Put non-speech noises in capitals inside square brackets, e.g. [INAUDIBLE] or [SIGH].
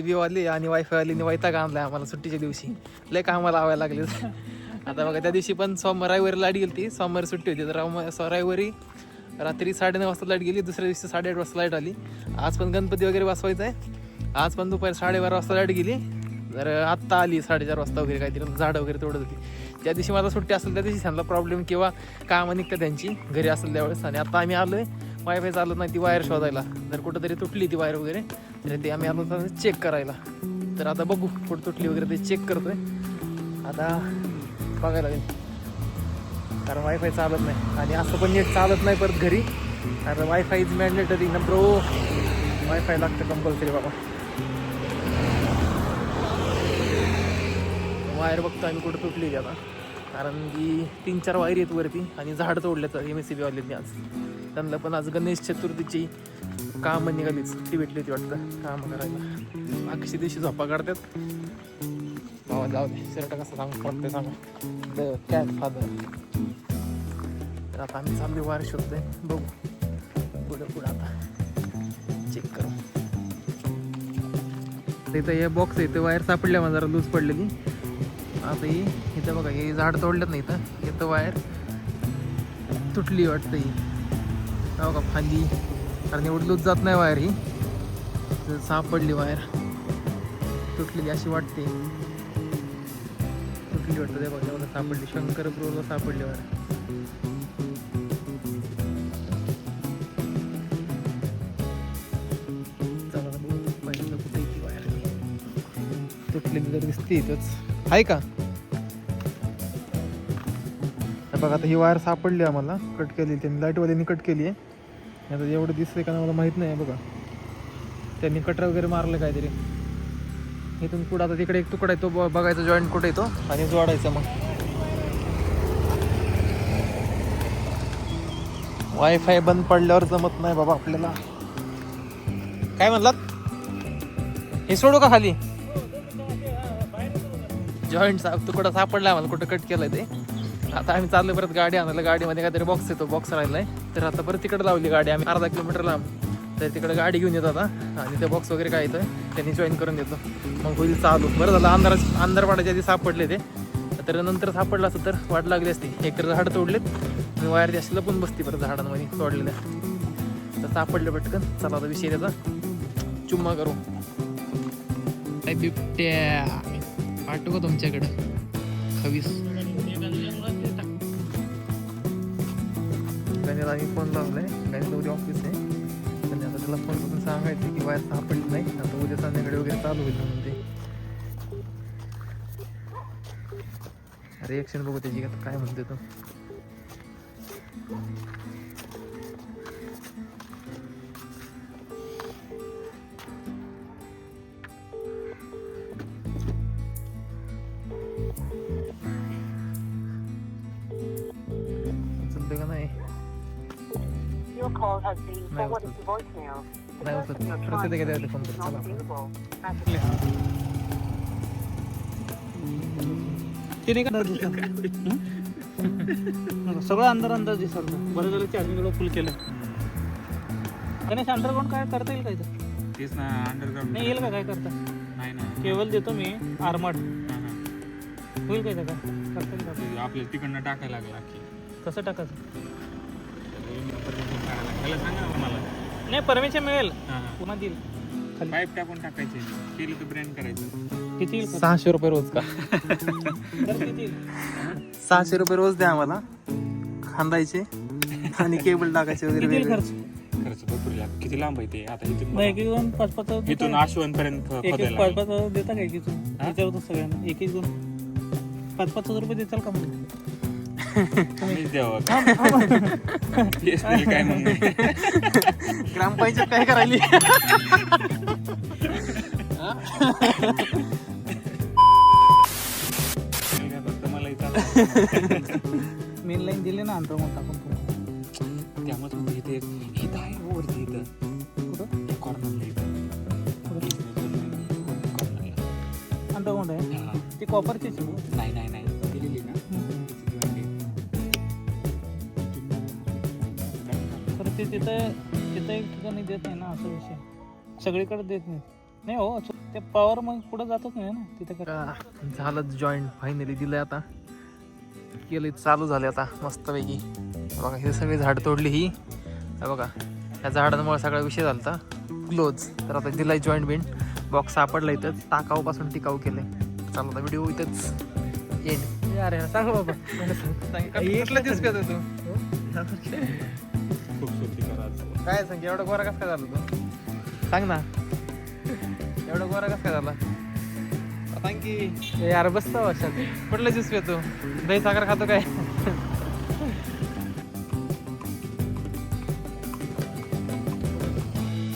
बी वाले आणि वायफाय वाली वैताग आणलाय आम्हाला सुट्टीच्या दिवशी. लय कामाला लावायला लागले. आता बघा त्या दिवशी पण सोमवार रविवारी लाइट गेली ती सोमवारी सुट्टी होती. तर रविवारी- रविवारी रात्री साडेनऊ वाजता लाइट गेली. दुसऱ्या दिवशी साडेआठ वाजता लाइट आली. आज पण गणपती वगैरे बसवायचं आहे आज पण दुपारी साडेबारा वाजता लाइट गेली. तर आत्ता आली साडेचार वाजता वगैरे काहीतरी. झाडं वगैरे तोडत होती. ज्या दिवशी मला सुट्टी असेल त्या दिवशी त्यांना प्रॉब्लेम किंवा कामं निघतं त्यांची. घरी असेल त्यावेळेस. आणि आता आम्ही आलो आहे वायफाय चालत नाही ती वायर शोधायला. जर कुठंतरी तुटली ती वायर वगैरे तर ते आम्ही आलो तर चेक करायला. तर आता बघू कुठं तुटली वगैरे ते चेक करतोय. आता बघायला लागेल. कारण वायफाय चालत नाही. आणि असं पण नेट चालत नाही परत घरी. कारण वायफाय इज मॅन्डेटरी ना ब्रो वायफाय लागतं कंपल्सरी बाबा. वायर बघतो आम्ही कुठं तुटली आता. कारण की तीन चार वायर आहेत वरती आणि झाड तोडल्याचं तर एम एस सी बी आज. त्यांना पण आज गणेश चतुर्थीची कामं निघालीच. सुट्टी भेटली होती वाटतं. कामं करायला. बाकीच्या दिवशी झोपा काढतात. भावा जाऊ दे. शर्ट कसं सांगू पडते सांगा. द कॅट फादर तर आता आम्ही चांगली वायर शोधतोय. बघू. पुढं पुढं आता. चेक करू. इथं हे बॉक्स आहे. ते वायर सापडल्या मग जरा लूज पडलेली. आता ही इथं बघा हे झाड तोडलं नाही इथं. इथं वायर तुटली वाटतं ही. हो का फांदी कारण एवढी जात नाही वायर ही. तर सापडली वायर. तुटलेली अशी वाटते. तुटली वाटतं ते बघा सापडली. शंकर ब्रोला सापडली वायर. कुठे आहे ती वायर. तुटलेली जर दिसते इथंच आहे का? बघा आता ही वायर सापडली आम्हाला. कट केली त्यांनी. लाईटवाल्यांनी कट केली आहे. आता एवढं दिसतंय का मला माहीत नाही बघा. त्यांनी कटर वगैरे मारलं काहीतरी. इथून पुढं आता तिकडे एक तुकडा आहे तो ब- बघायचा जॉईंट कुठे येतो आणि जोडायचा मग. वायफाय बंद पडल्यावर जमत नाही बाबा आपल्याला. काय म्हणलात? हे सोडू का खाली? जॉईंट सा तुकडा सापडला आम्हाला कुठं कट केलाय ते. आता आम्ही चाललो परत गाडी आणायला. गाडीमध्ये काहीतरी बॉक्स येतो. बॉक्स राहिलाय. तर आता परत तिकडे लावली गाडी आम्ही. अर्धा किलोमीटर लांब. तर तिकडे गाडी घेऊन येतो आता. आणि ते बॉक्स वगैरे काय येतं त्यांनी जॉईन करून देतो. मग होईल चालू. बरं झालं. अंधार अंधार पाडायच्या आधी सापडले ते. तर नंतर सापडलं असतं तर वाट लागली असती. एकतर झाड तोडलेत. आणि वायर ती लपून बसती परत झाडांमध्ये तोडलेल्या. तर सापडले पटकन. चला आता विषय त्याचा. चुम्मा करू. काय बिबट्या पाठवू का तुमच्याकडं? खवीस. गणेश आम्ही फोन लावलाय. गणेश उद्या ऑफिस आहे. आणि आता त्याला फोन करून सांगायचं की वायर सापडली नाही. आता उद्या संध्याकाळी वगैरे चालू होईल म्हणून ते. रिएक्शन बघू त्याची. आता काय म्हणते तो? Your call has been forwarded to voicemail. The नाही person उचलत you're प्रसिद्ध trying to काय reach फोन is कर not चला available. Message ते नाही का हं? सगळं अंदर अंदर दिसत बरं झालं चार्जिंग फुल केलं गणेश अंडरग्राऊंड काय करता येईल काय? तेच ना अंडरग्राऊंड नाही येईल का काय करता नाही ना केबल देतो मी आर्मड हा, हा. होईल काय त्याचा करता येईल का ते आपल्याला तिकडनं टाकायला लागला की कसं टाकायचं परमिशन काढायला लागलं. त्याला सांगा ना मला नाही परमिशन मिळेल. हा, हा. पुन्हा देईल. पाईप टाकून टाकायचे. केलं तर ब्रँड करायचं. किती येईल? सहाशे रुपये रोज का? तर किती येईल? सहाशे रुपये रोज द्या आम्हाला. खांदायचे आणि केबल टाकायचे वगैरे किती येईल वेगळे. खर्च? खर्च भरपूर लागतो किती लांब आहे ते? आता इथून नाही एक एक दोन पाच पाच देता इथून का? पर्यंत एक एक खोदायला पाच. पाच देता काय इथून? हा? विचारतो सगळ्यांना. एक एक दोन. पाच पाच हजार रुपये देताल का मग? मीच द्यावं नाही काय. ग्रामपंचायत काय करायली? फक्त मला इथं मेन लाईन दिली ना अंतर्मत टाकून तुम्ही त्यामुळे मग इथे इथं आहे वरती इथं? कुठं? कॉर्नरला इथं. कॉर्नरला अंडरग्राऊंड आहे? हा. ती कॉपरचीच आहे. नाही नाही ते तिथं तिथं एक ठिकाणी देत नाही ना असं विषय. सगळीकडे देत नाही नाही हो ते पॉवर मग पुढे जातच नाही ना तिथे काय. का झालं जॉईंट फायनली दिलंय आता. केलं चालू झाले आता मस्तपैकी. बघा हे सगळी झाड तोडली ही. हे बघा ह्या झाडांमुळे सगळा विषय झाला क्लोज तर आता दिलाय जॉईंट बिंड बॉक्स सापडला इथंच. टाकाऊपासून टिकाऊ केलंय. चला आता व्हिडिओ इथंच येईल अरे सांग बाबा. [LAUGHS] कसला दिसतोय तू. [LAUGHS] खूप सुखी करा काय सांग एवढा गोरा कस काय झाला तू? सांग ना. एवढा गोरा कस काय झाला? सांग की. यार बसतो वर्षात कुठला ज्यूस पितो दही साखर खातो काय?